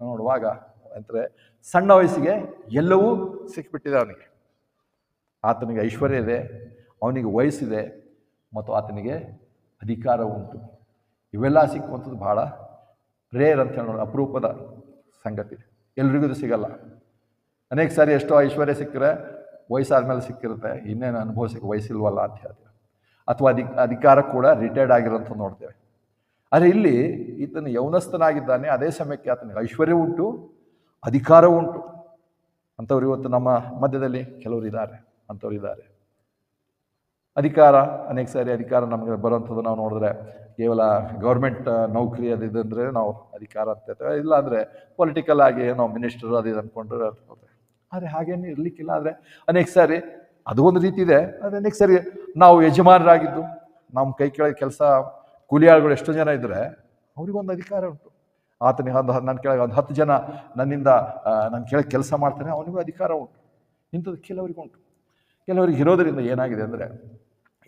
ನೋಡುವಾಗ ಅಂದರೆ ಸಣ್ಣ ವಯಸ್ಸಿಗೆ ಎಲ್ಲವೂ ಸಿಕ್ಕಿಬಿಟ್ಟಿದೆ ಅವನಿಗೆ ಆತನಿಗೆ ಐಶ್ವರ್ಯ ಇದೆ, ಅವನಿಗೆ ವಯಸ್ಸಿದೆ ಮತ್ತು ಆತನಿಗೆ ಅಧಿಕಾರ ಉಂಟು. ಇವೆಲ್ಲ ಸಿಕ್ಕುವಂಥದ್ದು ಭಾಳ ರೇರ್ ಅಂತ ಹೇಳೋಣ, ಅಪರೂಪದ ಸಂಗತಿ. ಎಲ್ರಿಗೂ ಇದು ಸಿಗಲ್ಲ. ಅನೇಕ ಸಾರಿ ಎಷ್ಟೋ ಐಶ್ವರ್ಯ ಸಿಕ್ಕರೆ ವಯಸ್ಸಾದ ಮೇಲೆ ಸಿಕ್ಕಿರುತ್ತೆ. ಇನ್ನೇನು ಅನುಭವಿಸಕ್ಕೆ ವಯಸ್ಸಿಲ್ವಲ್ಲ ಅಂತ ಹೇಳ್ತೀವಿ. ಅಥವಾ ಅಧಿ ಅಧಿಕಾರ ಕೂಡ ರಿಟೈರ್ಡ್ ಆಗಿರೋಂಥ ನೋಡ್ತೇವೆ. ಆದರೆ ಇಲ್ಲಿ ಈತನ ಯೌನಸ್ಥನಾಗಿದ್ದಾನೆ. ಅದೇ ಸಮಯಕ್ಕೆ ಆತನಿಗೆ ಐಶ್ವರ್ಯ ಉಂಟು, ಅಧಿಕಾರ ಉಂಟು. ಅಂಥವ್ರು ಇವತ್ತು ನಮ್ಮ ಮಧ್ಯದಲ್ಲಿ ಕೆಲವರು ಇದ್ದಾರೆ, ಅಂಥವ್ರು ಇದ್ದಾರೆ. ಅಧಿಕಾರ, ಅನೇಕ ಸಾರಿ ಅಧಿಕಾರ ನಮಗೆ ಬರುವಂಥದ್ದು ನಾವು ನೋಡಿದ್ರೆ, ಕೇವಲ ಗೌರ್ಮೆಂಟ್ ನೌಕರಿ ಅದು ಇದಂದರೆ ನಾವು ಅಧಿಕಾರ ಅಂತ ಇಲ್ಲ ಅಂದರೆ ಪೊಲಿಟಿಕಲ್ ಆಗಿ ನಾವು ಮಿನಿಸ್ಟರ್ ಅದು ಇದು ಅಂದ್ಕೊಂಡ್ರೆ ಆದರೆ ಹಾಗೇನು ಇರಲಿಕ್ಕಿಲ್ಲ. ಆದರೆ ಅನೇಕ ಸಾರಿ ಅದು ಒಂದು ರೀತಿ ಇದೆ. ಆದರೆ ಅನೇಕ ಸಾರಿ ನಾವು ಯಜಮಾನರಾಗಿದ್ದು ನಮ್ಮ ಕೈ ಕೆಳಗೆ ಕೆಲಸ ಕೂಲಿಯಾಳುಗಳು ಎಷ್ಟು ಜನ ಇದ್ದರೆ ಅವ್ರಿಗೊಂದು ಅಧಿಕಾರ ಉಂಟು. ಆತನಿಗೆ ಒಂದು ನನ್ನ ಕೆಳಗೆ ಒಂದು ಹತ್ತು ಜನ ನನ್ನಿಂದ ನನ್ನ ಕೆಳಗೆ ಕೆಲಸ ಮಾಡ್ತಾನೆ ಅವನಿಗೂ ಅಧಿಕಾರ ಉಂಟು. ಇಂಥದ್ದು ಕೆಲವರಿಗೆ ಉಂಟು. ಕೆಲವರಿಗೆ ಇರೋದರಿಂದ ಏನಾಗಿದೆ ಅಂದರೆ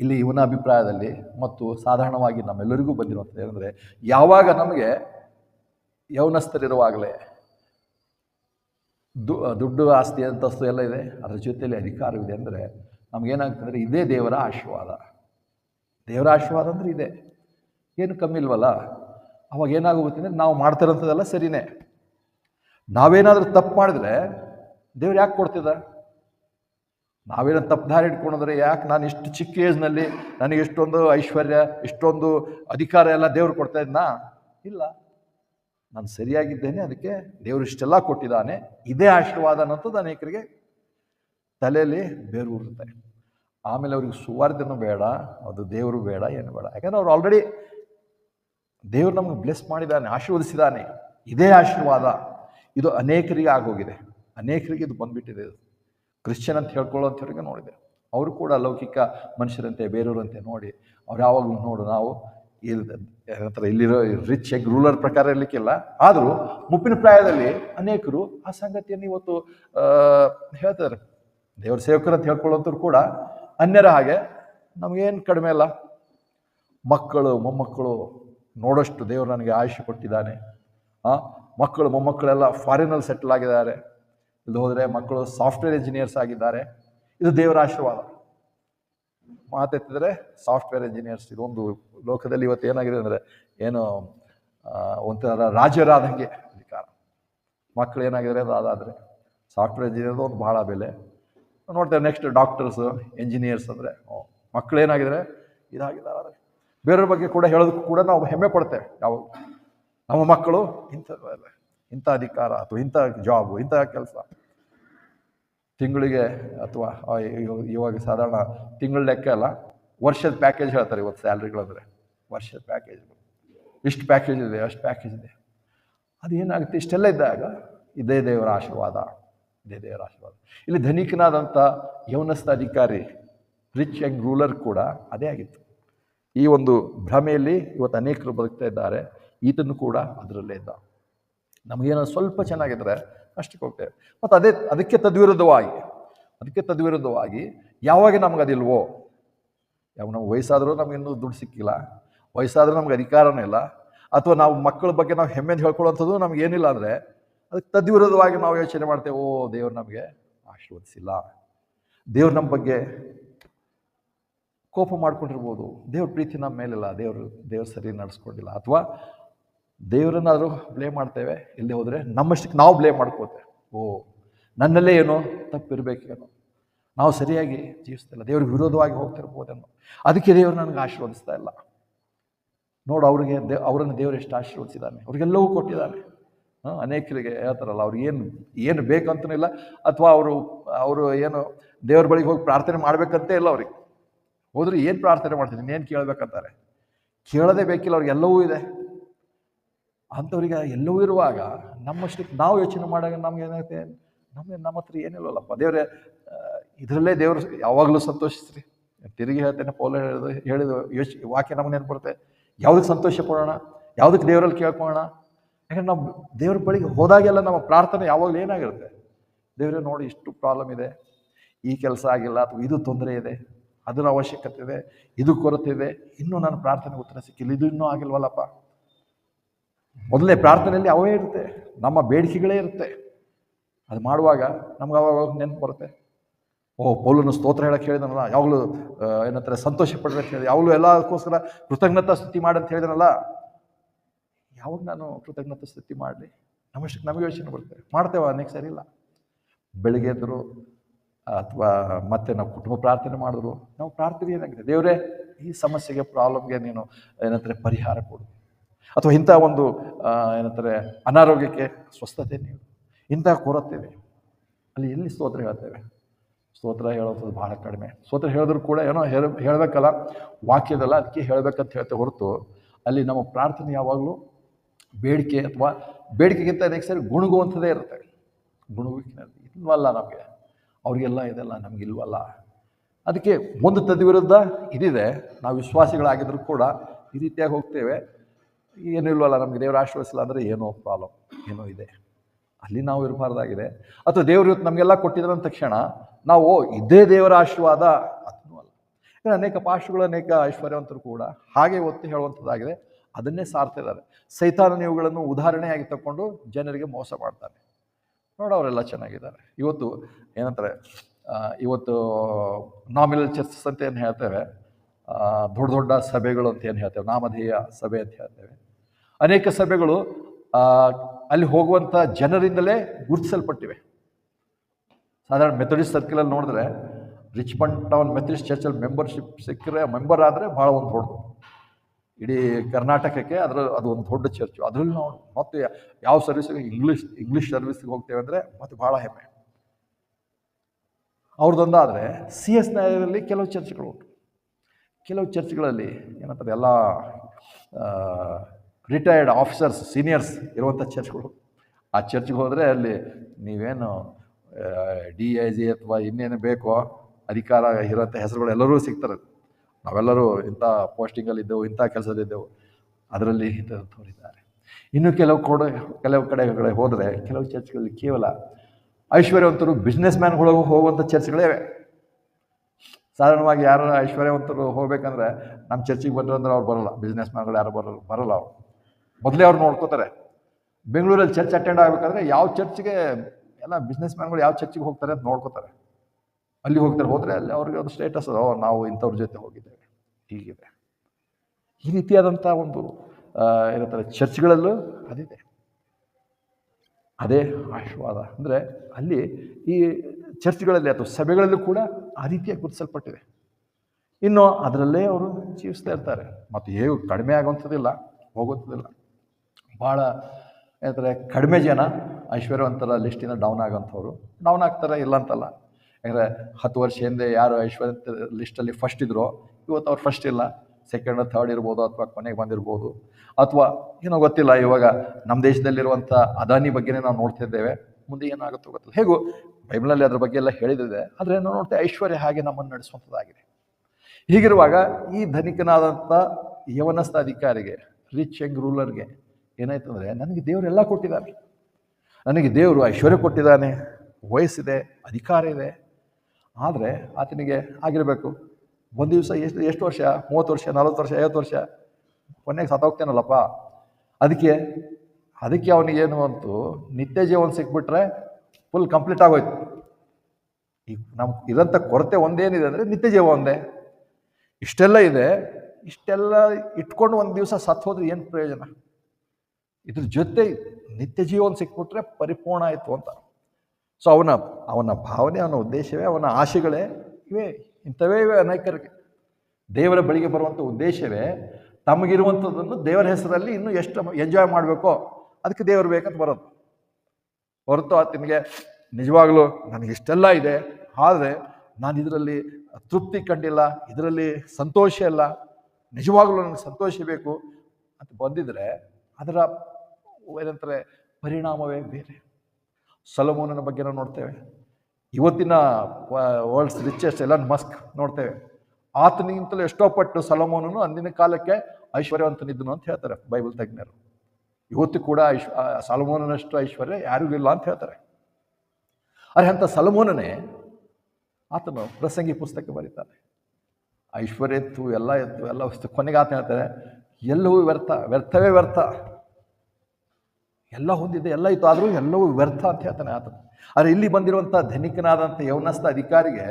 ಇಲ್ಲಿ ಇವನ ಅಭಿಪ್ರಾಯದಲ್ಲಿ ಮತ್ತು ಸಾಧಾರಣವಾಗಿ ನಮ್ಮೆಲ್ಲರಿಗೂ ಬಂದಿರುವಂಥದ್ದು ಏನಂದರೆ ಯಾವಾಗ ನಮಗೆ ಯೌನಸ್ಥರಿರುವಾಗಲೇ ದು ದುಡ್ಡು ಆಸ್ತಿ ಅಂತಸ್ತು ಎಲ್ಲ ಇದೆ ಅದರ ಜೊತೆಯಲ್ಲಿ ಅಧಿಕಾರವಿದೆ ಅಂದರೆ ನಮಗೇನಾಗ್ತಂದರೆ ಇದೇ ದೇವರ ಆಶೀರ್ವಾದ. ದೇವರ ಆಶೀರ್ವಾದ ಅಂದರೆ ಇದೆ. ಏನು ಕಮ್ಮಿ ಇಲ್ವಲ್ಲ? ಅವಾಗ ಏನಾಗುತ್ತೆ ಅಂದರೆ ನಾವು ಮಾಡ್ತಿರೋಂಥದ್ದೆಲ್ಲ ಸರಿನೇ. ನಾವೇನಾದರೂ ತಪ್ಪು ಮಾಡಿದ್ರೆ ದೇವ್ರು ಯಾಕೆ ಕೊಡ್ತಿದ್ದ ನಾವೇನೋ ತಪ್ಪು ದಾರಿ ಇಟ್ಕೊಂಡಿದ್ರೆ ಯಾಕೆ ನಾನು ಇಷ್ಟು ಚಿಕ್ಕ ಏಜ್ನಲ್ಲಿ ನನಗೆ ಇಷ್ಟೊಂದು ಐಶ್ವರ್ಯ, ಇಷ್ಟೊಂದು ಅಧಿಕಾರ ಎಲ್ಲ ದೇವ್ರು ಕೊಡ್ತಾ ಇದ್ನಾ? ಇಲ್ಲ. ನಾನು ಸರಿಯಾಗಿದ್ದೇನೆ, ಅದಕ್ಕೆ ದೇವರು ಇಷ್ಟೆಲ್ಲ ಕೊಟ್ಟಿದ್ದಾನೆ. ಇದೇ ಆಶೀರ್ವಾದ ಅನ್ನೋಂಥದ್ದು ಅನೇಕರಿಗೆ ತಲೆಯಲ್ಲಿ ಬೇರು ಉರುತ್ತೆ ಆಮೇಲೆ ಅವ್ರಿಗೆ ಸುವಾರ್ಧನೂ ಬೇಡ, ಅದು ದೇವರು ಬೇಡ, ಏನು ಬೇಡ. ಯಾಕಂದರೆ ಅವ್ರು ಆಲ್ರೆಡಿ ದೇವರು ನಮಗೆ ಬ್ಲೆಸ್ ಮಾಡಿದ್ದಾನೆ, ಆಶೀರ್ವದಿಸಿದ್ದಾನೆ. ಇದೇ ಆಶೀರ್ವಾದ. ಇದು ಅನೇಕರಿಗೆ ಆಗೋಗಿದೆ. ಅನೇಕರಿಗೆ ಇದು ಬಂದುಬಿಟ್ಟಿದೆ ಇದು. ಕ್ರಿಶ್ಚಿಯನ್ ಅಂತ ಹೇಳ್ಕೊಳ್ಳೋಂಥವ್ರಿಗೆ ನೋಡಿದೆ. ಅವರು ಕೂಡ ಲೌಕಿಕ ಮನುಷ್ಯರಂತೆ ಬೇರೆಯವರಂತೆ ನೋಡಿ, ಅವ್ರು ಯಾವಾಗಲೂ ನೋಡು ನಾವು ಏನಂತಾರೆ, ಇಲ್ಲಿರೋ ರಿಚ್ ಎಗ್ ರೂಲರ್ ಪ್ರಕಾರ ಇರಲಿಕ್ಕಿಲ್ಲ. ಆದರೂ ಮುಪ್ಪಿನ ಪ್ರಾಯದಲ್ಲಿ ಅನೇಕರು ಆ ಸಂಗತಿಯನ್ನು ಇವತ್ತು ಹೇಳ್ತಾರೆ. ದೇವರ ಸೇವಕರು ಅಂತ ಹೇಳ್ಕೊಳ್ಳೋಂಥವ್ರು ಕೂಡ ಅನ್ಯರ ಹಾಗೆ ನಮಗೇನು ಕಡಿಮೆ ಇಲ್ಲ ಮಕ್ಕಳು, ಮೊಮ್ಮಕ್ಕಳು ನೋಡೋಷ್ಟು ದೇವರು ನನಗೆ ಆಯುಷ್ಯ ಕೊಟ್ಟಿದ್ದಾನೆ. ಮಕ್ಕಳು ಮೊಮ್ಮಕ್ಕಳೆಲ್ಲ ಫಾರಿನಲ್ಲಿ ಸೆಟ್ಲ್ ಆಗಿದ್ದಾರೆ. ಇಲ್ಲಿ ಹೋದರೆ ಮಕ್ಕಳು ಸಾಫ್ಟ್ವೇರ್ ಇಂಜಿನಿಯರ್ಸ್ ಆಗಿದ್ದಾರೆ. ಇದು ದೇವರ ಆಶೀರ್ವಾದ. ಮಾತೆತ್ತಿದ್ರೆ ಸಾಫ್ಟ್ವೇರ್ ಇಂಜಿನಿಯರ್ಸ್. ಇದೊಂದು ಲೋಕದಲ್ಲಿ ಇವತ್ತು ಏನಾಗಿದೆ ಅಂದರೆ ಏನು ಒಂಥರ ರಾಜರಾದಂಗೆ ಅಧಿಕಾರ ಮಕ್ಕಳು ಏನಾಗಿದ್ದಾರೆ ಅದು ಅದಾದರೆ ಸಾಫ್ಟ್ವೇರ್ ಇಂಜಿನಿಯರ್ದು ಒಂದು ಭಾಳ ಬೆಲೆ. ನೋಡ್ತೇವೆ ನೆಕ್ಸ್ಟ್ ಡಾಕ್ಟರ್ಸು ಇಂಜಿನಿಯರ್ಸ್ ಅಂದರೆ ಮಕ್ಕಳು ಏನಾಗಿದ್ದಾರೆ? ಇದಾಗಿದ್ದಾರೆ. ಬೇರೆಯವ್ರ ಬಗ್ಗೆ ಕೂಡ ಹೇಳೋದಕ್ಕೂ ಕೂಡ ನಾವು ಹೆಮ್ಮೆ ಪಡ್ತೇವೆ. ಯಾವಾಗ ನಮ್ಮ ಮಕ್ಕಳು ಇಂಥ ಇಂಥ ಅಧಿಕಾರ ಅಥವಾ ಇಂಥ ಜಾಬು ಇಂಥ ಕೆಲಸ. ತಿಂಗಳಿಗೆ ಅಥವಾ ಇವಾಗ ಸಾಧಾರಣ ತಿಂಗಳ ಲೆಕ್ಕ ಅಲ್ಲ, ವರ್ಷದ ಪ್ಯಾಕೇಜ್ ಹೇಳ್ತಾರೆ ಇವತ್ತು ಸ್ಯಾಲ್ರಿಗಳಂದರೆ ವರ್ಷದ ಪ್ಯಾಕೇಜ್ ಇಷ್ಟು ಪ್ಯಾಕೇಜ್ ಇದೆ, ಅಷ್ಟು ಪ್ಯಾಕೇಜ್ ಇದೆ. ಅದೇನಾಗುತ್ತೆ ಇಷ್ಟೆಲ್ಲ ಇದ್ದಾಗ ಇದೇ ದೇವರ ಆಶೀರ್ವಾದ, ಇದೇ ದೇವರ ಆಶೀರ್ವಾದ. ಇಲ್ಲಿ ಧನಿಕನಾದಂಥ ಯೌನಸ್ಥ ಅಧಿಕಾರಿ ರಿಚ್ ಯಂಗ್ ರೂಲರ್ ಕೂಡ ಅದೇ ಆಗಿತ್ತು. ಈ ಒಂದು ಭ್ರಮೆಯಲ್ಲಿ ಇವತ್ತು ಅನೇಕರು ಬದುಕ್ತಾ ಇದ್ದಾರೆ. ಈತನು ಕೂಡ ಅದರಲ್ಲೇ ಇದ್ದ. ನಮಗೇನೋ ಸ್ವಲ್ಪ ಚೆನ್ನಾಗಿದ್ರೆ ಅಷ್ಟಕ್ಕೆ ಹೋಗ್ತೇವೆ ಮತ್ತು ಅದೇ, ಅದಕ್ಕೆ ತದ್ವಿರುದ್ಧವಾಗಿ ಅದಕ್ಕೆ ತದ್ವಿರುದ್ಧವಾಗಿ ಯಾವಾಗ ನಮ್ಗೆ ಅದಿಲ್ವೋ ಯಾವ ನಾವು ವಯಸ್ಸಾದರೂ ನಮ್ಗೆ ಇನ್ನೂ ದುಡ್ಡು ಸಿಕ್ಕಿಲ್ಲ, ವಯಸ್ಸಾದರೂ ನಮ್ಗೆ ಅಧಿಕಾರನೇ ಇಲ್ಲ, ಅಥವಾ ನಾವು ಮಕ್ಕಳ ಬಗ್ಗೆ ನಾವು ಹೆಮ್ಮೆದು ಹೇಳ್ಕೊಳ್ಳೋಂಥದ್ದು ನಮ್ಗೆ ಏನಿಲ್ಲ ಅಂದರೆ ಅದಕ್ಕೆ ತದ್ವಿರುದ್ಧವಾಗಿ ನಾವು ಯೋಚನೆ ಮಾಡ್ತೇವೆ, ಓ ದೇವ್ರು ನಮಗೆ ಆಶೀರ್ವದಿಸಿಲ್ಲ. ದೇವ್ರು ನಮ್ಮ ಬಗ್ಗೆ ಕೋಪ ಮಾಡ್ಕೊಂಡಿರ್ಬೋದು. ದೇವ್ರ ಪ್ರೀತಿ ನಮ್ಮ ಮೇಲಿಲ್ಲ, ದೇವರು, ದೇವ್ರು ಸರಿ ನಡೆಸ್ಕೊಂಡಿಲ್ಲ. ಅಥವಾ ದೇವರನ್ನಾದರೂ ಬ್ಲೇಮ್ ಮಾಡ್ತೇವೆ ಇಲ್ಲದೆ ಹೋದರೆ ನಮ್ಮಷ್ಟಕ್ಕೆ ನಾವು ಬ್ಲೇಮ್ ಮಾಡ್ಕೋತೇವೆ. ಓ, ನನ್ನಲ್ಲೇ ಏನೋ ತಪ್ಪಿರಬೇಕೇನೋ. ನಾವು ಸರಿಯಾಗಿ ಜೀವಿಸ್ತಿಲ್ಲ ದೇವ್ರಿಗೆ ವಿರೋಧವಾಗಿ ಹೋಗ್ತಿರ್ಬೋದೇನೋ. ಅದಕ್ಕೆ ದೇವರು ನನಗೆ ಆಶೀರ್ವದಿಸ್ತಾ ಇಲ್ಲ. ನೋಡು, ಅವ್ರಿಗೆ ದೇ, ಅವರನ್ನು ದೇವರು ಎಷ್ಟು ಆಶೀರ್ವದಿಸಿದ್ದಾನೆ. ಅವ್ರಿಗೆಲ್ಲವೂ ಕೊಟ್ಟಿದ್ದಾನೆ. ಅನೇಕರಿಗೆ ಹೇಳ್ತಾರಲ್ಲ, ಅವ್ರಿಗೆ ಏನು ಏನು ಬೇಕಂತನೂ ಇಲ್ಲ. ಅಥವಾ ಅವರು ಅವರು ಏನು ದೇವ್ರ ಬಳಿಗೆ ಹೋಗಿ ಪ್ರಾರ್ಥನೆ ಮಾಡಬೇಕಂತೇ ಇಲ್ಲ ಅವ್ರಿಗೆ. ಹೋದ್ರೆ ಏನು ಪ್ರಾರ್ಥನೆ ಮಾಡ್ತೀನಿ? ಇನ್ನೇನು ಕೇಳಬೇಕಂತಾರೆ. ಕೇಳದೇ ಬೇಕಿಲ್ಲ, ಅವ್ರಿಗೆ ಎಲ್ಲವೂ ಇದೆ. ಅಂಥವ್ರಿಗೆ ಎಲ್ಲವೂ ಇರುವಾಗ ನಮ್ಮಷ್ಟಕ್ಕೆ ನಾವು ಯೋಚನೆ ಮಾಡಾಗ ನಮ್ಗೆ ಏನಾಗುತ್ತೆ? ನಮಗೆ ನಮ್ಮ ಹತ್ರ ಏನಿಲ್ಲಲ್ಲಪ್ಪ ದೇವರೇ ಇದರಲ್ಲೇ ದೇವರು ಯಾವಾಗಲೂ ಸಂತೋಷಿಸ್ರಿ. ತಿರುಗಿ ಹೇಳ್ತೇನೆ, ಪೌಲ ಹೇಳಿದ ಹೇಳಿದ ಯೋಚ, ವಾಕ್ಯ ನಮ್ಗೆ ಏನು ಬರುತ್ತೆ. ಯಾವುದಕ್ಕೆ ಸಂತೋಷ ಪಡೋಣ? ಯಾವುದಕ್ಕೆ ದೇವರಲ್ಲಿ ಕೇಳ್ಕೊಳ್ಳೋಣ? ಯಾಕಂದ್ರೆ ನಾವು ದೇವ್ರ ಬಳಿಗೆ ಹೋದಾಗೆಲ್ಲ ನಮ್ಮ ಪ್ರಾರ್ಥನೆ ಯಾವಾಗಲೂ ಏನಾಗಿರುತ್ತೆ? ದೇವರೇ, ನೋಡಿ, ಇಷ್ಟು ಪ್ರಾಬ್ಲಮ್ ಇದೆ. ಈ ಕೆಲಸ ಆಗಿಲ್ಲ, ಅಥವಾ ಇದು ತೊಂದರೆ ಇದೆ. ಅದರ ಅವಶ್ಯಕತೆ ಇದೆ, ಇದು ಕೊರತೆ ಇದೆ. ಇನ್ನೂ ನಾನು ಪ್ರಾರ್ಥನೆ ಉತ್ತರ ಸಿಕ್ಕಿಲ್ಲ. ಇದು ಇನ್ನೂ ಆಗಿಲ್ವಲ್ಲಪ್ಪ. ಮೊದಲೇ ಪ್ರಾರ್ಥನೆಯಲ್ಲಿ ಅವೇ ಇರುತ್ತೆ. ನಮ್ಮ ಬೇಡಿಕೆಗಳೇ ಇರುತ್ತೆ. ಅದು ಮಾಡುವಾಗ ನಮ್ಗೆ ಅವಾಗ ನೆನಪು ಬರುತ್ತೆ. ಓ ಪೌಲನು ಸ್ತೋತ್ರ ಹೇಳಕ್ಕೆ ಹೇಳಿದನಲ್ಲ? ಯಾವಾಗಲೂ ಏನಂತಾರೆ ಸಂತೋಷ ಅಂತ ಹೇಳಿದೆ. ಯಾವಾಗಲೂ ಎಲ್ಲದಕ್ಕೋಸ್ಕರ ಕೃತಜ್ಞತಾ ಸ್ತುತಿ ಮಾಡಿ ಅಂತ ಹೇಳಿದನಲ್ಲ? ಯಾವಾಗ ನಾನು ಕೃತಜ್ಞತಾ ಸ್ತುತಿ ಮಾಡಲಿ? ನಮ್ಮಷ್ಟಕ್ಕೆ ನಮಗೆ ಯೋಚನೆ ಬರುತ್ತೆ. ಮಾಡ್ತೇವೆ, ಅನೇಕ ಸರಿ ಇಲ್ಲ. ಬೆಳಿಗ್ಗೆ ಎದ್ದರು ಅಥವಾ ಮತ್ತೆ ನಾವು ಕುಟುಂಬ ಪ್ರಾರ್ಥನೆ ಮಾಡಿದ್ರು, ನಾವು ಪ್ರಾರ್ಥನೆ ಏನಾಗಿದೆ? ದೇವರೇ, ಈ ಸಮಸ್ಯೆಗೆ ಪ್ರಾಬ್ಲಮ್ಗೆ ನೀನು ಏನಂತಾರೆ ಪರಿಹಾರ ಕೊಡು. ಅಥವಾ ಇಂಥ ಒಂದು ಏನಂತಾರೆ ಅನಾರೋಗ್ಯಕ್ಕೆ ಸ್ವಸ್ಥತೆ ನೀಡು. ಇಂಥ ಕೊರತೆ ಇದೆ ಅಲ್ಲಿ ಎಲ್ಲಿ ಸ್ತೋತ್ರ ಹೇಳ್ತೇವೆ? ಸ್ತೋತ್ರ ಹೇಳೋದು ಭಾಳ ಕಡಿಮೆ. ಸ್ತೋತ್ರ ಹೇಳಿದ್ರು ಕೂಡ ಏನೋ ಹೇಳ, ಹೇಳಬೇಕಲ್ಲ. ವಾಕ್ಯದಲ್ಲ, ಅದಕ್ಕೆ ಹೇಳಬೇಕಂತ ಹೇಳ್ತೇವೆ ಹೊರತು, ಅಲ್ಲಿ ನಮ್ಮ ಪ್ರಾರ್ಥನೆ ಯಾವಾಗಲೂ ಬೇಡಿಕೆ ಅಥವಾ ಬೇಡಿಕೆಗಿಂತ ಅನೇಕ ಸರಿ ಗುಣಗುವಂಥದ್ದೇ ಇರುತ್ತೆ. ಗುಣಗುವಿನಲ್ಲಿ ಇಲ್ವಲ್ಲ ನಮಗೆ. ಅವರಿಗೆಲ್ಲ ಇದೆಲ್ಲ ನಮಗಿಲ್ವಲ್ಲ? ಅದಕ್ಕೆ ಒಂದು ತದ್ವಿರುದ್ಧ ಇದಿದೆ. ನಾವು ವಿಶ್ವಾಸಿಗಳಾಗಿದ್ದರೂ ಕೂಡ ಈ ರೀತಿಯಾಗಿ ಹೋಗ್ತೇವೆ. ಏನೂ ಇಲ್ವಲ್ಲ, ನಮಗೆ ದೇವರ ಆಶ್ರಯಿಸಿಲ್ಲ ಅಂದರೆ ಏನೋ ಪ್ರಾಬ್ಲಮ್, ಏನೋ ಇದೆ. ಅಲ್ಲಿ ನಾವು ಇರಬಾರ್ದಾಗಿದೆ. ಅಥವಾ ದೇವರು ಇವತ್ತು ನಮಗೆಲ್ಲ ಕೊಟ್ಟಿದ್ದಾರೆ ಅಂದ ತಕ್ಷಣ ನಾವು ಇದೇ ದೇವರ ಆಶೀರ್ವಾದ ಅದನ್ನೂ ಅಲ್ಲ. ಅನೇಕ ಪಾಶುಗಳು ಅನೇಕ ಐಶ್ವರ್ಯವಂತರು ಕೂಡ ಹಾಗೆ ಒತ್ತಿ ಹೇಳುವಂಥದ್ದಾಗಿದೆ. ಅದನ್ನೇ ಸಾರ್ತಾ ಇದ್ದಾರೆ. ಸೈತಾನ ನೀವುಗಳನ್ನು ಉದಾಹರಣೆಯಾಗಿ ತಗೊಂಡು ಜನರಿಗೆ ಮೋಸ ನೋಡೋರೆಲ್ಲ ಚೆನ್ನಾಗಿದ್ದಾರೆ. ಇವತ್ತು ಏನಂತಾರೆ ಇವತ್ತು ನಾಮಿನಲ್ ಚರ್ಚಸ್ ಅಂತ ಏನು ಹೇಳ್ತೇವೆ ದೊಡ್ಡ ದೊಡ್ಡ ಸಭೆಗಳು ಅಂತ ಏನು ಹೇಳ್ತೇವೆ, ನಾಮಧೇಯ ಸಭೆ ಅಂತ ಹೇಳ್ತೇವೆ. ಅನೇಕ ಸಭೆಗಳು ಅಲ್ಲಿ ಹೋಗುವಂಥ ಜನರಿಂದಲೇ ಗುರುತಿಸಲ್ಪಟ್ಟಿವೆ. ಸಾಧಾರಣ ಮೆಥಡಿಸ್ಟ್ ಸರ್ಕಲಲ್ಲಿ ನೋಡಿದ್ರೆ, ರಿಚ್ಮಂಡ್ ಟೌನ್ ಮೆಥಡಿಸ್ಟ್ ಚರ್ಚಲ್ಲಿ ಮೆಂಬರ್ಶಿಪ್ ಸಿಕ್ಕರೆ ಮೆಂಬರ್ ಆದರೆ ಭಾಳ ಒಂದು ದೊಡ್ಡದು. ಇಡೀ ಕರ್ನಾಟಕಕ್ಕೆ ಅದರ ಅದು ಒಂದು ದೊಡ್ಡ ಚರ್ಚು. ಅದರಲ್ಲಿ ನಾವು ಮತ್ತೆ ಯಾವ ಸರ್ವಿಸ್ಗೆ ಇಂಗ್ಲೀಷ್ ಇಂಗ್ಲೀಷ್ ಸರ್ವಿಸ್ಗೆ ಹೋಗ್ತೇವೆ ಅಂದರೆ ಮತ್ತೆ ಭಾಳ ಹೆಮ್ಮೆ. ಅವ್ರದ್ದೊಂದಾದರೆ ಸಿ ಎಸ್ ನ್ಯಾಯದಲ್ಲಿ ಕೆಲವು ಚರ್ಚ್ಗಳು ಉಂಟು. ಕೆಲವು ಚರ್ಚ್ಗಳಲ್ಲಿ ಏನಂತಾರೆ ಎಲ್ಲ ರಿಟೈರ್ಡ್ ಆಫೀಸರ್ಸ್ ಸೀನಿಯರ್ಸ್ ಇರುವಂಥ ಚರ್ಚ್ಗಳು. ಆ ಚರ್ಚ್ಗೆ ಹೋದರೆ ಅಲ್ಲಿ ನೀವೇನು ಡಿ ಐ ಜಿ ಅಥವಾ ಇನ್ನೇನು ಬೇಕೋ ಅಧಿಕಾರ ಇರೋಂಥ ಹೆಸರುಗಳು ಎಲ್ಲರೂ ಸಿಗ್ತಾರೆ. ನಾವೆಲ್ಲರೂ ಇಂಥ ಪೋಸ್ಟಿಂಗಲ್ಲಿದ್ದೆವು ಇಂಥ ಕೆಲಸದಲ್ಲಿದ್ದೆವು ಅದರಲ್ಲಿ ತೋರಿದ್ದಾರೆ. ಇನ್ನು ಕೆಲವು ಕಡೆ, ಕೆಲವು ಕಡೆಗಳ ಹೋದರೆ, ಕೆಲವು ಚರ್ಚ್ಗಳಲ್ಲಿ ಕೇವಲ ಐಶ್ವರ್ಯವಂತರು ಬಿಸ್ನೆಸ್ ಮ್ಯಾನ್ಗಳು ಹೋಗುವಂಥ ಚರ್ಚ್ಗಳೇ. ಸಾಧಾರಣವಾಗಿ ಯಾರು ಐಶ್ವರ್ಯವಂತರು ಹೋಗ್ಬೇಕಂದ್ರೆ ನಮ್ಮ ಚರ್ಚಿಗೆ ಬಂದರು ಅಂದ್ರೆ ಅವ್ರು ಬರೋಲ್ಲ ಬಿಸ್ನೆಸ್ ಮ್ಯಾನ್ಗಳು ಯಾರು ಬರೋಲ್ಲ ಬರೋಲ್ಲ ಅವ್ರು. ಮೊದಲೇ ಅವ್ರು ನೋಡ್ಕೋತಾರೆ. ಬೆಂಗಳೂರಲ್ಲಿ ಚರ್ಚ್ ಅಟೆಂಡ್ ಆಗಬೇಕಂದ್ರೆ ಯಾವ ಚರ್ಚ್ಗೆ ಎಲ್ಲ ಬಿಸ್ನೆಸ್ ಮ್ಯಾನ್ಗಳು ಯಾವ ಚರ್ಚಿಗೆ ಹೋಗ್ತಾರೆ ಅಂತ ನೋಡ್ಕೋತಾರೆ. ಅಲ್ಲಿ ಹೋಗ್ತಾರೆ, ಹೋದರೆ ಅಲ್ಲಿ ಅವ್ರಿಗೆ ಒಂದು ಸ್ಟೇಟಸ್ ಓ, ನಾವು ಇಂಥವ್ರ ಜೊತೆ ಹೋಗಿದ್ದೇವೆ. ಹೀಗಿದೆ. ಈ ರೀತಿಯಾದಂಥ ಒಂದು ಏನಂತಾರೆ, ಚರ್ಚ್ಗಳಲ್ಲೂ ಅದಿದೆ. ಅದೇ ಆಶೀರ್ವಾದ. ಅಂದರೆ ಅಲ್ಲಿ ಈ ಚರ್ಚ್ಗಳಲ್ಲಿ ಅಥವಾ ಸಭೆಗಳಲ್ಲೂ ಕೂಡ ಆ ರೀತಿಯಾಗಿ ಗುರುತಿಸಲ್ಪಟ್ಟಿದೆ ಇನ್ನು ಅದರಲ್ಲೇ ಅವರು ಜೀವಿಸ್ತಾ ಇರ್ತಾರೆ. ಮತ್ತು ಹೇಗೂ ಕಡಿಮೆ ಆಗುವಂಥದ್ದಿಲ್ಲ, ಹೋಗುವಂಥದ್ದಿಲ್ಲ. ಭಾಳ, ಏನಂತಾರೆ, ಕಡಿಮೆ ಜನ ಐಶ್ವರ್ಯವಂತರ ಲಿಸ್ಟಿಂದ ಡೌನ್ ಆಗೋಂಥವ್ರು ಡೌನ್ ಆಗ್ತಾರೆ, ಇಲ್ಲ ಅಂತಲ್ಲ. ಯಾಕಂದರೆ ಹತ್ತು ವರ್ಷ ಹಿಂದೆ ಯಾರು ಐಶ್ವರ್ಯ ಲಿಸ್ಟಲ್ಲಿ ಫಸ್ಟ್ ಇದ್ರೋ, ಇವತ್ತು ಅವ್ರು ಫಸ್ಟ್ ಇಲ್ಲ. ಸೆಕೆಂಡ್ ಥರ್ಡ್ ಇರ್ಬೋದು ಅಥವಾ ಕೊನೆಗೆ ಬಂದಿರ್ಬೋದು. ಅಥವಾ ಏನೋ ಗೊತ್ತಿಲ್ಲ, ಇವಾಗ ನಮ್ಮ ದೇಶದಲ್ಲಿರುವಂಥ ಅದಾನಿ ಬಗ್ಗೆನೇ ನಾವು ನೋಡ್ತಿದ್ದೇವೆ ಮುಂದೆ ಏನಾಗುತ್ತೋ ಗೊತ್ತಿಲ್ಲ. ಹೇಗೂ, ಬೈಬಲಲ್ಲಿ ಅದ್ರ ಬಗ್ಗೆ ಎಲ್ಲ ಹೇಳಿದಿದೆ. ಆದರೆ ನಾವು ನೋಡ್ತೇವೆ ಐಶ್ವರ್ಯ ಹಾಗೆ ನಮ್ಮನ್ನು ನಡೆಸುವಂಥದ್ದಾಗಿದೆ ಹೀಗಿರುವಾಗ ಈ ಧನಿಕನಾದಂಥ ಯವನಸ್ಥ ಅಧಿಕಾರಿಗೆ ರಿಚ್ ಯಂಗ್ ರೂಲರ್ಗೆ ಏನಾಯ್ತಂದರೆ, ನನಗೆ ದೇವರೆಲ್ಲ ಕೊಟ್ಟಿದ್ದಾನೆ. ನನಗೆ ದೇವರು ಐಶ್ವರ್ಯ ಕೊಟ್ಟಿದ್ದಾನೆ. ವಯಸ್ಸಿದೆ, ಅಧಿಕಾರ ಇದೆ. ಆದರೆ ಆತನಿಗೆ ಆಗಿರಬೇಕು. ಒಂದು ದಿವಸ ಎಷ್ಟು ಎಷ್ಟು ವರ್ಷ? ಮೂವತ್ತು ವರ್ಷ, ನಲ್ವತ್ತು ವರ್ಷ, ಐವತ್ತು ವರ್ಷ? ಕೊನೆಗೆ ಸತ್ತೋಗ್ತೇನಲ್ಲಪ್ಪ? ಅದಕ್ಕೆ ಅದಕ್ಕೆ ಅವನಿಗೇನು ಅಂತೂ ನಿತ್ಯ ಜೀವನ ಸಿಕ್ಬಿಟ್ರೆ ಫುಲ್ ಕಂಪ್ಲೀಟ್ ಆಗೋಯ್ತು. ಈಗ ನಮ್ಮ ಇರೋಂಥ ಕೊರತೆ ಒಂದೇನಿದೆ ಅಂದರೆ ನಿತ್ಯ ಜೀವ ಒಂದೇ. ಇಷ್ಟೆಲ್ಲ ಇದೆ, ಇಷ್ಟೆಲ್ಲ ಇಟ್ಕೊಂಡು ಒಂದು ದಿವಸ ಸತ್ತು ಹೋದ್ರೆ ಏನು ಪ್ರಯೋಜನ? ಇದ್ರ ಜೊತೆ ನಿತ್ಯ ಜೀವನ ಸಿಕ್ಬಿಟ್ರೆ ಪರಿಪೂರ್ಣ ಆಯಿತು ಅಂತ. ಸೊ ಅವನ ಅವನ ಭಾವನೆ, ಅವನ ಉದ್ದೇಶವೇ, ಅವನ ಆಶೆಗಳೇ ಇವೇ. ಇಂಥವೇ ಇವೆ ಅನೇಕರಿಗೆ. ದೇವರ ಬಳಿಗೆ ಬರುವಂಥ ಉದ್ದೇಶವೇ ತಮಗಿರುವಂಥದ್ದನ್ನು ದೇವರ ಹೆಸರಲ್ಲಿ ಇನ್ನೂ ಎಷ್ಟು ಎಂಜಾಯ್ ಮಾಡಬೇಕೋ ಅದಕ್ಕೆ ದೇವರು ಬೇಕಂತ ಬರೋದು. ಹೊರತು ಆತನಿಗೆ ನಿಜವಾಗಲೂ ನನಗೆ ಇಷ್ಟೆಲ್ಲ ಇದೆ, ಆದರೆ ನಾನು ಇದರಲ್ಲಿ ತೃಪ್ತಿ ಕಂಡಿಲ್ಲ, ಇದರಲ್ಲಿ ಸಂತೋಷ ಇಲ್ಲ, ನಿಜವಾಗಲೂ ನನಗೆ ಸಂತೋಷ ಬೇಕು ಅಂತ ಬಂದಿದ್ರೆ ಅದರ ಏನಂತಾರೆ ಪರಿಣಾಮವೇ ಬೇರೆ. ಸಲಮೋನನ ಬಗ್ಗೆ ನಾವು ನೋಡ್ತೇವೆ. ಇವತ್ತಿನ ವರ್ಲ್ಡ್ಸ್ ರಿಚೆಸ್ಟ್ ಎಲನ್ ಮಸ್ಕ್ ನೋಡ್ತೇವೆ. ಆತನಿಗಿಂತಲೂ ಎಷ್ಟೋ ಪಟ್ಟು ಸಲಮೋನನು ಅಂದಿನ ಕಾಲಕ್ಕೆ ಐಶ್ವರ್ಯವಂತನಿದ್ದನು ಅಂತ ಹೇಳ್ತಾರೆ ಬೈಬಲ್ ತಜ್ಞರು. ಇವತ್ತು ಕೂಡ ಐಶ್ ಸಲಮೋನನಷ್ಟು ಐಶ್ವರ್ಯ ಯಾರಿಗೂ ಇಲ್ಲ ಅಂತ ಹೇಳ್ತಾರೆ. ಅರೆ ಅಂಥ ಸಲಮೋನನೇ ಆತನು ಪ್ರಸಂಗಿ ಪುಸ್ತಕ ಬರೀತಾನೆ. ಐಶ್ವರ್ಯ ಇತ್ತು ಎಲ್ಲ ಇತ್ತು ಎಲ್ಲ ವಸ್ತು ಕೊನೆಗೆ ಆತ ಹೇಳ್ತಾರೆ, ಎಲ್ಲವೂ ವ್ಯರ್ಥ, ವ್ಯರ್ಥವೇ ವ್ಯರ್ಥ. ಎಲ್ಲ ಹೊಂದಿದೆ ಎಲ್ಲ ಇತ್ತು. ಆದರೂ ಎಲ್ಲವೂ ವ್ಯರ್ಥ ಅಂತ ಹೇಳ್ತಾನೆ ಆತ ಆದರೆ ಇಲ್ಲಿ ಬಂದಿರುವಂಥ ಧನಿಕನಾದಂಥ ಯೌನಸ್ಥ ಅಧಿಕಾರಿಗೆ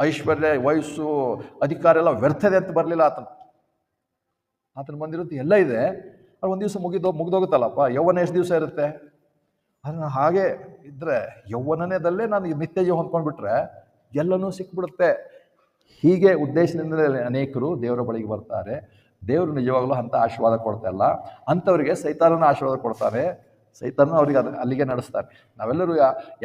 ಐಶ್ವರ್ಯ, ವಯಸ್ಸು, ಅಧಿಕಾರ ಎಲ್ಲ ವ್ಯರ್ಥದೆ ಅಂತ ಬರಲಿಲ್ಲ ಆತನ. ಆತನ ಬಂದಿರುತ್ತೆ ಎಲ್ಲ ಇದೆ. ಅದು ಒಂದು ದಿವಸ ಮುಗಿದೋ ಮುಗಿದೋಗುತ್ತಲ್ಲಪ್ಪ? ಯೌವನ ಎಷ್ಟು ದಿವಸ ಇರುತ್ತೆ? ಅದನ್ನು ಹಾಗೆ ಇದ್ದರೆ ಯೌವನನೇದಲ್ಲೇ ನಾನು ನಿತ್ಯ ಜೀವ ಹೊಂದ್ಕೊಂಡ್ಬಿಟ್ರೆ ಎಲ್ಲನೂ ಸಿಕ್ಬಿಡುತ್ತೆ. ಹೀಗೆ ಉದ್ದೇಶದಿಂದಲೇ ಅನೇಕರು ದೇವರ ಬಳಿಗೆ ಬರ್ತಾರೆ. ದೇವರು ನಿಜವಾಗ್ಲೂ ಅಂಥ ಆಶೀರ್ವಾದ ಕೊಡ್ತಾ ಇಲ್ಲ. ಅಂಥವ್ರಿಗೆ ಸೈತಾನನ ಆಶೀರ್ವಾದ ಕೊಡ್ತಾರೆ. ಸೈತಾನ ಅವ್ರಿಗೆ ಅದು ಅಲ್ಲಿಗೆ ನಡೆಸ್ತಾರೆ. ನಾವೆಲ್ಲರೂ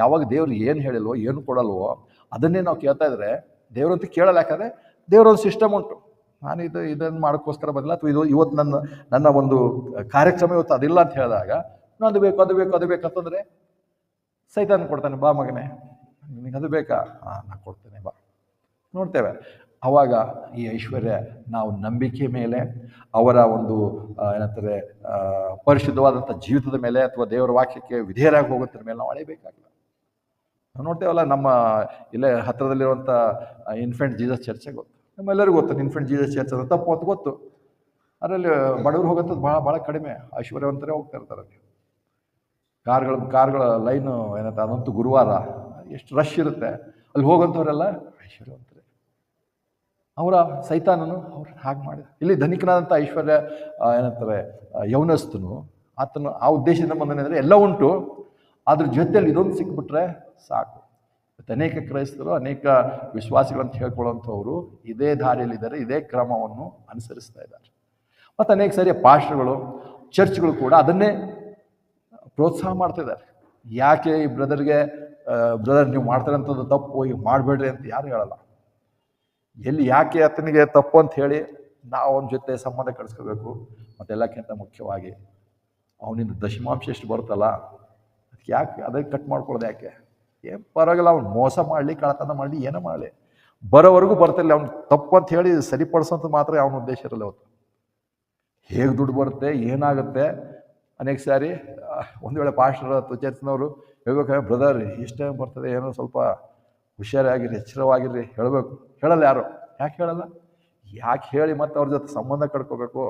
ಯಾವಾಗ ದೇವ್ರು ಏನು ಹೇಳಿಲ್ವೋ, ಏನು ಕೊಡಲ್ವೋ, ಅದನ್ನೇ ನಾವು ಕೇಳ್ತಾ ಇದ್ರೆ ದೇವರಂತೂ ಕೇಳಲ್ಲ. ಯಾಕಂದರೆ ದೇವರೊಂದು ಸಿಸ್ಟಮ್ ಉಂಟು. ನಾನು ಇದು, ಇದನ್ನು ಮಾಡೋಕ್ಕೋಸ್ಕರ ಬಂದಿಲ್ಲ ಅಥವಾ ಇದು ಇವತ್ತು ನನ್ನ ನನ್ನ ಒಂದು ಕಾರ್ಯಕ್ರಮ ಇವತ್ತು ಅದಿಲ್ಲ ಅಂತ ಹೇಳಿದಾಗ ನಾನು ಅದು ಬೇಕು ಅದು ಬೇಕು ಅದು ಬೇಕು ಅಂತಂದರೆ ಸೈತಾನ ಕೊಡ್ತಾನೆ, ಬಾ ಮಗನೇ, ನಿನಗೆ ಅದು ಬೇಕಾ? ಹಾಂ ನಾನು ಕೊಡ್ತೇನೆ, ಬಾ. ನೋಡ್ತೇವೆ. ಆವಾಗ ಈ ಐಶ್ವರ್ಯ ನಾವು ನಂಬಿಕೆ ಮೇಲೆ, ಅವರ ಒಂದು ಏನಂತಾರೆ ಪರಿಶುದ್ಧವಾದಂಥ ಜೀವಿತದ ಮೇಲೆ ಅಥವಾ ದೇವರ ವಾಕ್ಯಕ್ಕೆ ವಿಧೇಯರಾಗಿ ಹೋಗೋದ್ರ ಮೇಲೆ ನಾವು ಅಳೆಯಬೇಕಾಗಿಲ್ಲ ನಾವು ನೋಡ್ತೇವಲ್ಲ, ನಮ್ಮ ಇಲ್ಲೇ ಹತ್ತಿರದಲ್ಲಿರುವಂಥ ಇನ್ಫೆಂಟ್ ಜೀಸಸ್ ಚರ್ಚೆ ಗೊತ್ತು. ನಮ್ಮೆಲ್ಲರಿಗೂ ಗೊತ್ತು ಇನ್ಫೆಂಟ್ ಜೀಸಸ್ ಚರ್ಚ್ ಅಂತ ತಪ್ಪು ಅಂತ ಗೊತ್ತು. ಅದರಲ್ಲಿ ಬಡವರು ಹೋಗೋಂಥದ್ದು ಭಾಳ ಭಾಳ ಕಡಿಮೆ. ಐಶ್ವರ್ಯವಂತರೇ ಹೋಗ್ತಾ ಇರ್ತಾರೆ ಅಲ್ಲಿ. ಕಾರ್ಗಳ ಕಾರ್ಗಳ ಲೈನು ಏನಂತ, ಅದಂತೂ ಗುರುವಾರ. ಎಷ್ಟು ರಶ್ ಇರುತ್ತೆ. ಅಲ್ಲಿ ಹೋಗೋಂಥವರೆಲ್ಲ ಐಶ್ವರ್ಯವಂತರೇ. ಅವರ ಸೈತಾನನು ಅವ್ರು ಹಾಗೆ ಮಾಡಿದ. ಇಲ್ಲಿ ಧನಿಕನಾದಂಥ ಐಶ್ವರ್ಯ ಏನಂತಾರೆ ಯೌನಸ್ತನು ಆತನು ಆ ಉದ್ದೇಶದಿಂದ ಬಂದನೆಂದರೆ ಎಲ್ಲ ಉಂಟು ಅದ್ರ ಜೊತೆಯಲ್ಲಿ ಇದೊಂದು ಸಿಕ್ಬಿಟ್ರೆ ಸಾಕು. ಅನೇಕ ಕ್ರೈಸ್ತರು, ಅನೇಕ ವಿಶ್ವಾಸಿಗಳಂತ ಹೇಳ್ಕೊಳ್ಳೋಂಥವ್ರು ಇದೇ ದಾರಿಯಲ್ಲಿದ್ದಾರೆ, ಇದೇ ಕ್ರಮವನ್ನು ಅನುಸರಿಸ್ತಾ ಇದ್ದಾರೆ. ಮತ್ತು ಅನೇಕ ಸಾರಿ ಪಾಶ್ರಗಳು ಚರ್ಚ್ಗಳು ಕೂಡ ಅದನ್ನೇ ಪ್ರೋತ್ಸಾಹ ಮಾಡ್ತಿದ್ದಾರೆ ಯಾಕೆ ಈ ಬ್ರದರ್ಗೆ ಬ್ರದರ್ ನೀವು ಮಾಡ್ತಾರಂಥದ್ದು ತಪ್ಪು, ಹೋಗಿ ಮಾಡಬೇಡ್ರಿ ಅಂತ ಯಾರು ಹೇಳಲ್ಲ. ಎಲ್ಲಿ ಯಾಕೆ ಆತನಿಗೆ ತಪ್ಪು ಅಂತ ಹೇಳಿ ನಾವು ಅವನ ಜೊತೆ ಸಂಬಂಧ ಕಳಿಸ್ಕೋಬೇಕು. ಮತ್ತೆಲ್ಲಕ್ಕಿಂತ ಮುಖ್ಯವಾಗಿ ಅವನಿಂದ ದಶಮಾಂಶ ಎಷ್ಟು ಬರುತ್ತಲ್ಲ, ಅದಕ್ಕೆ ಯಾಕೆ ಅದಕ್ಕೆ ಕಟ್ ಮಾಡ್ಕೊಳ್ಳೋದು ಯಾಕೆ? ಏನು ಪರವಾಗಿಲ್ಲ, ಅವ್ನು ಮೋಸ ಮಾಡಲಿ ಕಳತನ ಮಾಡಲಿ, ಏನೋ ಮಾಡಲಿ. ಬರೋವರೆಗೂ ಬರ್ತಿರಲಿಲ್ಲ ಅವ್ನು ತಪ್ಪು ಅಂತ ಹೇಳಿ ಸರಿಪಡಿಸೋಂಥ ಮಾತ್ರ ಅವನ ಉದ್ದೇಶ ಇರಲ್ಲ ಅವತ್ತು. ಹೇಗೆ ದುಡ್ಡು ಬರುತ್ತೆ, ಏನಾಗುತ್ತೆ? ಅನೇಕ ಸಾರಿ ಒಂದು ವೇಳೆ ಪಾಸ್ಟರ್ ಅಥವಾ ಹೇಳ್ಬೇಕಾದ್ರೆ, ಬ್ರದರ್, ಇಷ್ಟೇ ಬರ್ತದೆ, ಏನೋ ಸ್ವಲ್ಪ ಹುಷಾರಾಗಿರಿ ಎಚ್ಚರವಾಗಿರ್ರಿ, ಹೇಳಬೇಕು. ಹೇಳಲ್ಲ ಯಾರು? ಯಾಕೆ ಹೇಳಲ್ಲ? ಯಾಕೆ ಹೇಳಿ ಮತ್ತೆ ಅವ್ರ ಜೊತೆ ಸಂಬಂಧ ಕಡ್ಕೋಬೇಕು?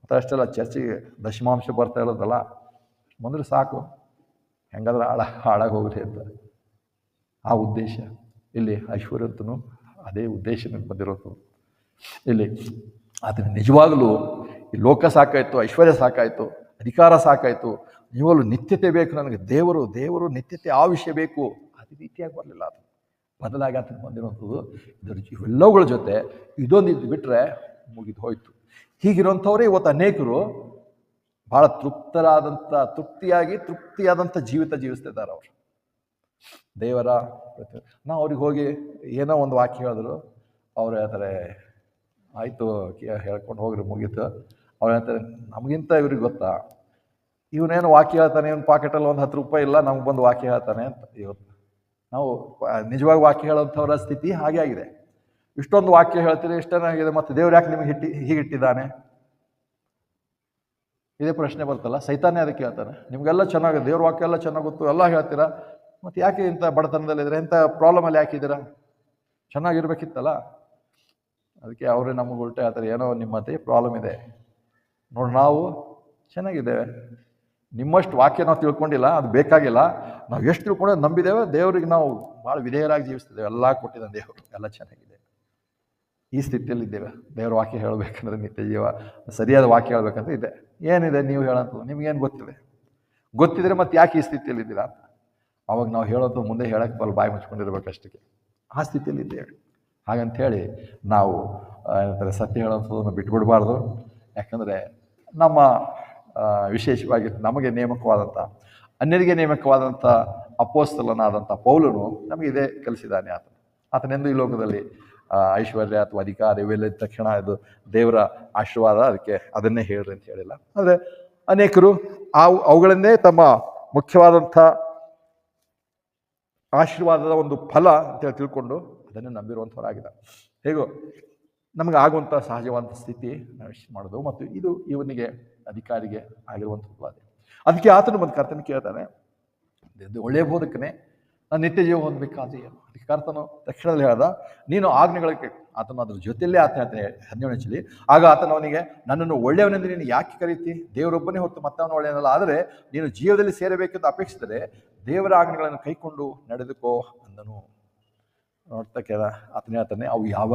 ಮತ್ತು ಅಷ್ಟೆಲ್ಲ ಚರ್ಚೆಗೆ ದಶಮಾಂಶ ಬರ್ತಾ ಇರೋದಲ್ಲ, ಬಂದರೆ ಸಾಕು. ಹೆಂಗಾದ್ರೆ ಹಾಳ ಹಾಳಾಗಿ ಹೋಗ್ರಿ ಅಂತ. ಆ ಉದ್ದೇಶ. ಇಲ್ಲಿ ಐಶ್ವರ್ಯಂತನು ಅದೇ ಉದ್ದೇಶದಿಂದ ಬಂದಿರೋದು. ಇಲ್ಲಿ ಅದನ್ನು ನಿಜವಾಗಲೂ ಈ ಲೋಕ ಸಾಕಾಯಿತು, ಐಶ್ವರ್ಯ ಸಾಕಾಯಿತು, ಅಧಿಕಾರ ಸಾಕಾಯಿತು. ನಿಜವಾಗಲೂ ನಿತ್ಯತೆ ಬೇಕು ನನಗೆ. ದೇವರು ದೇವರು ನಿತ್ಯತೆ ಆ ವಿಷಯ ಬೇಕು. ಅದೇ ರೀತಿಯಾಗಿ ಬರಲಿಲ್ಲ ಅದು. ಬದಲಾಗಿ ಆತನ ಬಂದಿರುವಂಥದ್ದು, ಇದರ ಇವೆಲ್ಲವುಗಳ ಜೊತೆ ಇದೊಂದು ಇದು ಬಿಟ್ಟರೆ ಮುಗಿದು ಹೋಯಿತು. ಹೀಗಿರುವಂಥವರೇ ಇವತ್ತು ಅನೇಕರು ಭಾಳ ತೃಪ್ತರಾದಂಥ, ತೃಪ್ತಿಯಾಗಿ ತೃಪ್ತಿಯಾದಂಥ ಜೀವಿತ ಜೀವಿಸ್ತಿದ್ದಾರೆ ಅವರು. ದೇವರ ನಾವು ಅವ್ರಿಗೆ ಹೋಗಿ ಏನೋ ಒಂದು ವಾಕ್ಯ ಹೇಳಿದ್ರು, ಅವ್ರು ಹೇಳ್ತಾರೆ, ಆಯಿತು ಹೇಳ್ಕೊಂಡು ಹೋಗ್ರಿ, ಮುಗೀತು. ಅವ್ರು ಹೇಳ್ತಾರೆ, ನಮಗಿಂತ ಇವ್ರಿಗೆ ಗೊತ್ತಾ? ಇವನೇನು ವಾಕ್ಯ ಹೇಳ್ತಾನೆ, ಇವನು ಪಾಕೆಟಲ್ಲಿ ಒಂದು ಹತ್ತು ರೂಪಾಯಿ ಇಲ್ಲ, ನಮ್ಗೆ ಬಂದು ವಾಕ್ಯ ಹೇಳ್ತಾನೆ ಅಂತ. ಇವತ್ತು ನಾವು ನಿಜವಾಗಿ ವಾಕ್ಯ ಹೇಳುವಂಥವರ ಸ್ಥಿತಿ ಹಾಗೆ ಆಗಿದೆ. ಇಷ್ಟೊಂದು ವಾಕ್ಯ ಹೇಳ್ತೀರಿ ಇಷ್ಟೇನಾಗಿದೆ ಮತ್ತು ದೇವ್ರು ಯಾಕೆ ನಿಮಗೆ ಹಿಟ್ಟಿ ಹೀಗಿಟ್ಟಿದ್ದಾನೆ ಇದೇ ಪ್ರಶ್ನೆ ಬರ್ತಲ್ಲ ಸೈತಾನೇ ಅದಕ್ಕೆ ಹೇಳ್ತಾನೆ, ನಿಮಗೆಲ್ಲ ಚೆನ್ನಾಗಿದೆ, ದೇವ್ರ ವಾಕ್ಯ ಎಲ್ಲ ಚೆನ್ನಾಗಿ ಗೊತ್ತು, ಎಲ್ಲ ಹೇಳ್ತೀರಾ? ಮತ್ತು ಯಾಕೆ ಇಂಥ ಬಡತನದಲ್ಲಿದ್ದೀರಾ ಇಂಥ ಪ್ರಾಬ್ಲಮಲ್ಲಿ ಯಾಕಿದ್ದೀರಾ ಚೆನ್ನಾಗಿರ್ಬೇಕಿತ್ತಲ್ಲ? ಅದಕ್ಕೆ ಅವರೇ ನಮಗೆ ಉಲ್ಟೆ ಹೇಳ್ತಾರೆ, ಏನೋ ನಿಮ್ಮ ಮಧ್ಯೆ ಪ್ರಾಬ್ಲಮ್ ಇದೆ. ನೋಡಿ, ನಾವು ಚೆನ್ನಾಗಿದ್ದೇವೆ. ನಿಮ್ಮಷ್ಟು ವಾಕ್ಯ ನಾವು ತಿಳ್ಕೊಂಡಿಲ್ಲ, ಅದು ಬೇಕಾಗಿಲ್ಲ. ನಾವು ಎಷ್ಟು ತಿಳ್ಕೊಂಡು ನಂಬಿದ್ದೇವೆ, ದೇವರಿಗೆ ನಾವು ಭಾಳ ವಿಧೇಯರಾಗಿ ಜೀವಿಸ್ತಿದ್ದೇವೆ. ಎಲ್ಲ ಕೊಟ್ಟಿದ್ದಾನೆ ದೇವರು, ಎಲ್ಲ ಚೆನ್ನಾಗಿದೆ. ಈ ಸ್ಥಿತಿಯಲ್ಲಿದ್ದೇವೆ ದೇವರ ವಾಕ್ಯ ಹೇಳಬೇಕಂದ್ರೆ ನಿತ್ಯ ಜೀವ, ಸರಿಯಾದ ವಾಕ್ಯ ಹೇಳಬೇಕಂತ ಇದೆ. ಏನಿದೆ ನೀವು ಹೇಳೋಂಥದ್ದು? ನಿಮಗೇನು ಗೊತ್ತಿದೆ? ಗೊತ್ತಿದ್ರೆ ಮತ್ತೆ ಯಾಕೆ ಈ ಸ್ಥಿತಿಯಲ್ಲಿದ್ದೀರಾ ಅಂತ? ಅವಾಗ ನಾವು ಹೇಳೋದು ಮುಂದೆ ಹೇಳಕ್ಕೆ ಬಲ್ ಬಾಯಿ ಮುಚ್ಕೊಂಡಿರ್ಬೇಕಷ್ಟಕ್ಕೆ ಆ ಸ್ಥಿತಿಯಲ್ಲಿದ್ದೇವೆ ಹಾಗಂಥೇಳಿ ನಾವು ಏನಂತಾರೆ, ಸತ್ಯ ಹೇಳೋಂಥದ್ದನ್ನು ಬಿಟ್ಬಿಡಬಾರ್ದು. ಯಾಕಂದರೆ ನಮ್ಮ ವಿಶೇಷವಾಗಿ ನಮಗೆ ನೇಮಕವಾದಂಥ, ಅನ್ಯರಿಗೆ ನೇಮಕವಾದಂಥ ಅಪೋಸ್ತಲನಾದಂಥ ಪೌಲನು ನಮಗೆ ಇದೇ ಕಲಿಸಿದ್ದಾನೆ ಆತ ಆತನೆಂದು ಈ ಲೋಕದಲ್ಲಿ ಐಶ್ವರ್ಯ ಅಥವಾ ಅಧಿಕಾರ ಇವೆಲ್ಲ ತಕ್ಷಣ ಇದು ದೇವರ ಆಶೀರ್ವಾದ, ಅದಕ್ಕೆ ಅದನ್ನೇ ಹೇಳ್ರಿ ಅಂತ ಹೇಳಿಲ್ಲ. ಆದರೆ ಅನೇಕರು ಆ ಅವುಗಳನ್ನೇ ತಮ್ಮ ಮುಖ್ಯವಾದಂಥ ಆಶೀರ್ವಾದದ ಒಂದು ಫಲ ಅಂತೇಳಿ ತಿಳ್ಕೊಂಡು ಅದನ್ನು ನಂಬಿರುವಂಥವರಾಗಿದ್ದಾರೆ. ಹೇಗೋ ನಮಗೆ ಆಗುವಂಥ ಸಹಜವಾದ ಸ್ಥಿತಿ ನಾವು ಇಷ್ಟು ಮಾಡೋದು ಮತ್ತು ಇದು ಇವನಿಗೆ, ಅಧಿಕಾರಿಗೆ ಆಗಿರುವಂಥದ್ದು ಅದೇ ಅದಕ್ಕೆ ಆತನು ಬಂದು ಕರ್ತನ ಕೇಳ್ತಾನೆ ಒಳ್ಳೆಯ ಬೋಧಕನೇ, ನಾನು ನಿತ್ಯ ಜೀವ ಹೊಂದಬೇಕಾದ ಏನು? ಅದಕ್ಕೆ ಕರ್ತನು ತಕ್ಷಣದಲ್ಲಿ ಹೇಳ್ದ, ನೀನು ಆಜ್ಞೆಗಳಿಗೆ ಆತನು ಅದ್ರ ಜೊತೆಯಲ್ಲೇ ಆತ ಹದಿನೇಳು ಆಗ ಆತನು ಅವನಿಗೆ, ನನ್ನನ್ನು ಒಳ್ಳೆಯವನೆಂದು ನೀನು ಯಾಕೆ ಕರೀತಿ ದೇವರೊಬ್ಬನೇ ಹೊತ್ತು ಮತ್ತವನು ಒಳ್ಳೆಯವನಲ್ಲ. ಆದರೆ ನೀನು ಜೀವದಲ್ಲಿ ಸೇರಬೇಕೆಂದು ಅಪೇಕ್ಷಿಸಿದರೆ ದೇವರ ಆಜ್ಞೆಗಳನ್ನು ಕೈಕೊಂಡು ನಡೆದುಕೋ ಅಂದನು. ನೋಡ್ತಾ ಕೇಳ, ಆತನೇ ಆತನೇ ಅವು ಯಾವ